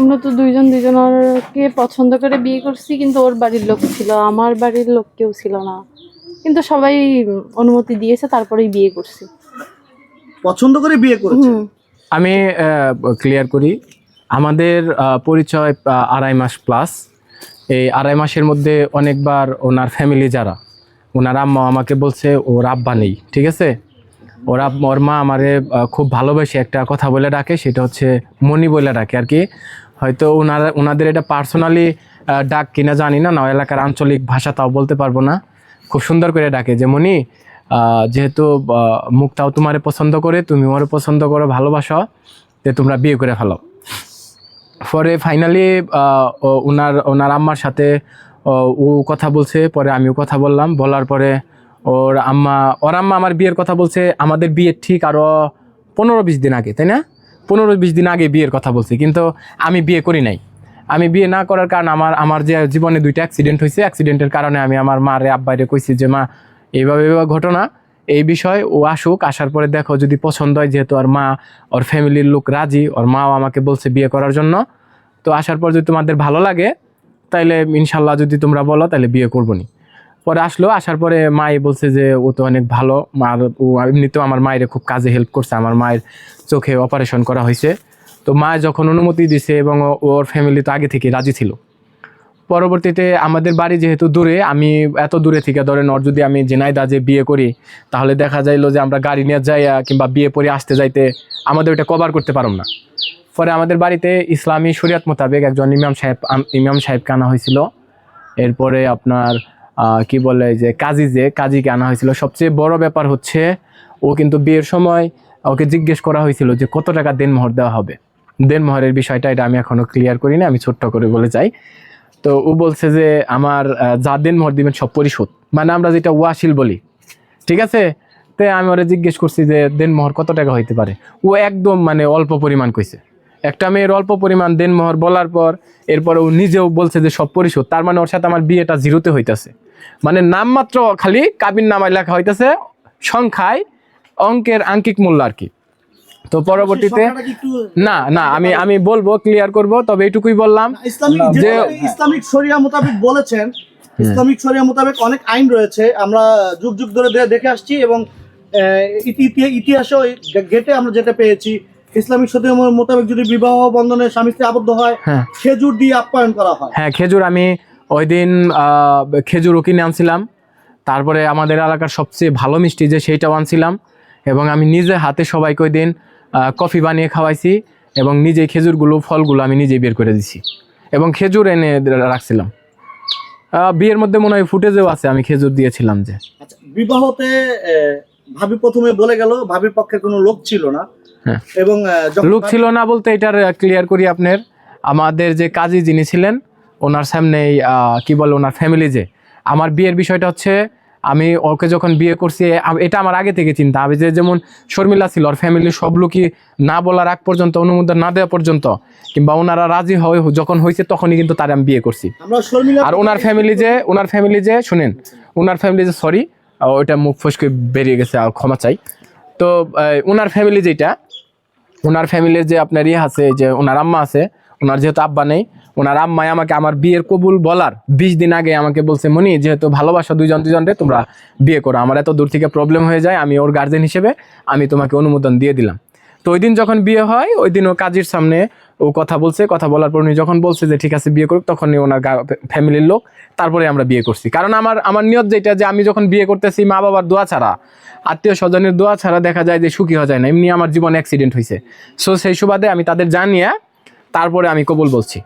আমরা তো দুইজন দুইজনকে পছন্দ করে বিয়ে করছি কিন্তু ওর বাড়ির লোক ছিল আমার বাড়ির লোক কেউ ছিল না। কিন্তু সবাই অনুমতি দিয়েছে তারপরেই বিয়ে করছি। পছন্দ করে বিয়ে করেছে? আমি ক্লিয়ার করি আমাদের পরিচয় আড়াই মাস প্লাস এই আড়াই মাসের মধ্যে অনেকবার ওনার ফ্যামিলি যারা ওনার আম্মা আমাকে বলছে ওর আব্বা নেই। ঠিক আছে? ওর আব- ওর মা আমারে খুব ভালোবেসে একটা কথা বলে ডাকে সেটা হচ্ছে মনি বলে ডাকে আর কি। হয়তো ওনারা ওনাদের এটা পার্সোনালি ডাক কিনা জানি না না, এলাকার আঞ্চলিক ভাষা তাও বলতে পারব না। খুব সুন্দর করে ডাকে যে মনি যেহেতু মুখটাও তোমারে পছন্দ করে, তুমি ওরে পছন্দ করো, ভালোবাসো যে তোমরা বিয়ে করে ফেলো। পরে ফাইনালি ওনার ওনার আম্মার সাথে, ও কথা বলছে, পরে আমিও কথা বললাম। বলার পরে ওর আম্মা ওর আম্মা আমার বিয়ের কথা বলছে, আমাদের বিয়ের ঠিক আরও পনেরো বিশ দিন আগে, তাই না? পনেরো বিশ দিন আগে বিয়ের কথা বলছি, কিন্তু আমি বিয়ে করি নাই। আমি বিয়ে না করার কারণ আমার আমার যে জীবনে দুইটা অ্যাক্সিডেন্ট হয়েছে অ্যাক্সিডেন্টের কারণে আমি আমার মারে, আব্বাইরে কইছি যে, মা, এইভাবে ঘটনা, এই বিষয়, ও আসুক, আসার পরে দেখো যদি পছন্দ হয়, যেহেতু আর মা, ওর ফ্যামিলির লোক রাজি, ওর মাও আমাকে বলছে বিয়ে করার জন্য, তো আসার পর যদি তোমাদের ভালো লাগে, তাইলে ইনশাল্লাহ যদি তোমরা বলো তাহলে বিয়ে করব নি। পরে আসলো, আসার পরে মাই বলছে যে, ও তো অনেক ভালো। মার ও এমনিতেও আমার মায়ের খুব কাজে হেল্প করছে। আমার মায়ের চোখে অপারেশন করা হয়েছে। তো মা যখন অনুমতি দিছে এবং ওর ফ্যামিলি তো আগে থেকে রাজি ছিল। পরবর্তীতে আমাদের বাড়ি যেহেতু দূরে, আমি এত দূরে থেকে ধরেন ওর যদি আমি জেনাইদা যে বিয়ে করি, তাহলে দেখা যাইলো যে আমরা গাড়ি নিয়ে যাই কিংবা বিয়ে পরে আসতে যাইতে আমাদের ওটা কভার করতে পারব না। পরে আমাদের বাড়িতে ইসলামী শরিয়াত মোতাবেক একজন ইমাম সাহেব ইমাম সাহেবকে আনা হয়েছিল। এরপরে আপনার কি বলে যে কাজী যে কাজীকে আনা হয়েছিল, সবচেয়ে বড় ব্যাপার হচ্ছে ও কিন্তু বিয়ের সময় ওকে জিজ্ঞেস করা হয়েছিল যে কত টাকা দেনমোহর দেওয়া হবে। দেনমোহরের বিষয়টা এটা আমি এখনও ক্লিয়ার করি না, আমি ছোট্ট করে বলে যাই। তো ও বলছে যে আমার যা দেনমোহর দিবেন সব পরিশোধ। মানে আমরা যেটা ওয়াশিল বলি। ঠিক আছে? তো আমি ওরা জিজ্ঞেস করছি যে দেনমোহর কত টাকা হইতে পারে? ও একদম মানে অল্প পরিমাণ কইছে। একটা মেয়ের অল্প পরিমাণ দেনমোহর বলার পর এরপর ও নিজেও বলছে যে সব পরিশোধ। তার মানে ওর সাথে আমার বিয়েটা জিরোতে হইতাছে। মানে নামমাত্র খালি কাবিন নামায় লেখা হইতাছে সংখ্যায় অঙ্কের আঙ্কিক মূল্য আর কি। তো পরবর্তীতে কি একটু না না আমি আমি বলব ক্লিয়ার করব তবে এইটুকুই বললাম যে- ইসলামিক শরিয়া মোতাবেক বলেছেন ইসলামিক শরিয়া মোতাবেক অনেক আইন রয়েছে আমরা যুগ যুগ ধরে দেখে আসছি এবং আহ, ইতি- ইতি- ইতিহাসেও এই গেটে আমরা যেটা পেয়েছি ইসলামিক শরিয়া মোতাবেক যদি বিবাহ বন্ধনে স্বামী স্ত্রী আবদ্ধ হয় হ্যাঁ। খেজুর দিয়ে আপ্যায়ন করা হয়। হ্যাঁ খেজুর আমি ওই দিন আহ, খেজুরও কিনে আনছিলাম। তারপরে আমাদের এলাকার সবচেয়ে ভালো মিষ্টি যে সেইটাও আনছিলাম। এবং আমি নিজে হাতে সবাইকে ওই দিন কফি বানিয়ে খাওয়াইছি এবং নিজে খেজুরগুলো ফলগুলো আমি নিজেই বের করে দিছি। এবং খেজুর এনে রাখছিলাম। আহ, বিয়ের মধ্যে মনে হয় ফুটেজেও আছে আমি খেজুর দিয়েছিলাম যে। আচ্ছা বিবাহতে ভাবি প্রথমে বলে গেল ভাবির পক্ষে কোনো লোক ছিল না। এবং আহ, যখন লোক ছিল না বলতে এটার ক্লিয়ার করি আপনার। আমাদের যে কাজী যিনি ছিলেন ওনার সামনেই কি বলে ওনার ফ্যামিলি যে। আমার বিয়ের বিষয়টা হচ্ছে আমি ওকে যখন বিয়ে করছি এটা আমার আগে থেকে চিন্তা। আমি যে যেমন শর্মিলা ছিল ওর ফ্যামিলির সব লোকই না বলার আগ পর্যন্ত অনুমোদন না দেওয়া পর্যন্ত কিংবা ওনারা রাজি হয় যখন হয়েছে তখনই কিন্তু তার আমি বিয়ে করছি। আর ওনার ফ্যামিলি যে ওনার ফ্যামিলি যে শুনেন ওনার ফ্যামিলি যে সরি ওইটা মুখ ফসকে বেরিয়ে গেছে ক্ষমা চাই। তো ওনার ফ্যামিলি যেটা ওনার ফ্যামিলির যে আপনার ইয়ে আছে, যে ওনার আম্মা আছে, ওনার যেহেতু আব্বা নেই, ওনার আম্মাই আমাকে আমার বিয়ের কবুল বলার বিশ দিন আগে আমাকে বলছে, মনি, যেহেতু ভালোবাসা দুইজন দুজনরে তোমরা বিয়ে করো। আমার এত দূর থেকে প্রবলেম হয়ে যায়, আমি ওর গার্জেন হিসেবে আমি তোমাকে অনুমোদন দিয়ে দিলাম। তো ওই দিন যখন বিয়ে হয়, ওই দিন ও কাজের সামনে ও কথা বলছে, কথা বলার পর উনি যখন বলছে যে, ঠিক আছে, বিয়ে করুক, তখনই ওনার ফ্যামিলির লোক, তারপরে আমরা বিয়ে করছি। কারণ আমার আমার নিয়ত যেটা যে, আমি যখন বিয়ে করতেছি মা বাবার দোয়া ছাড়া আত্মীয় স্বজনের দোয়া ছাড়া দেখা যায় যে, সুখী হওয়া যায় না। এমনি আমার জীবনে অ্যাক্সিডেন্ট হয়েছে সো সেই সুবাদে আমি তাদের জানিয়ে, তারপরে আমি কবুল বলছি।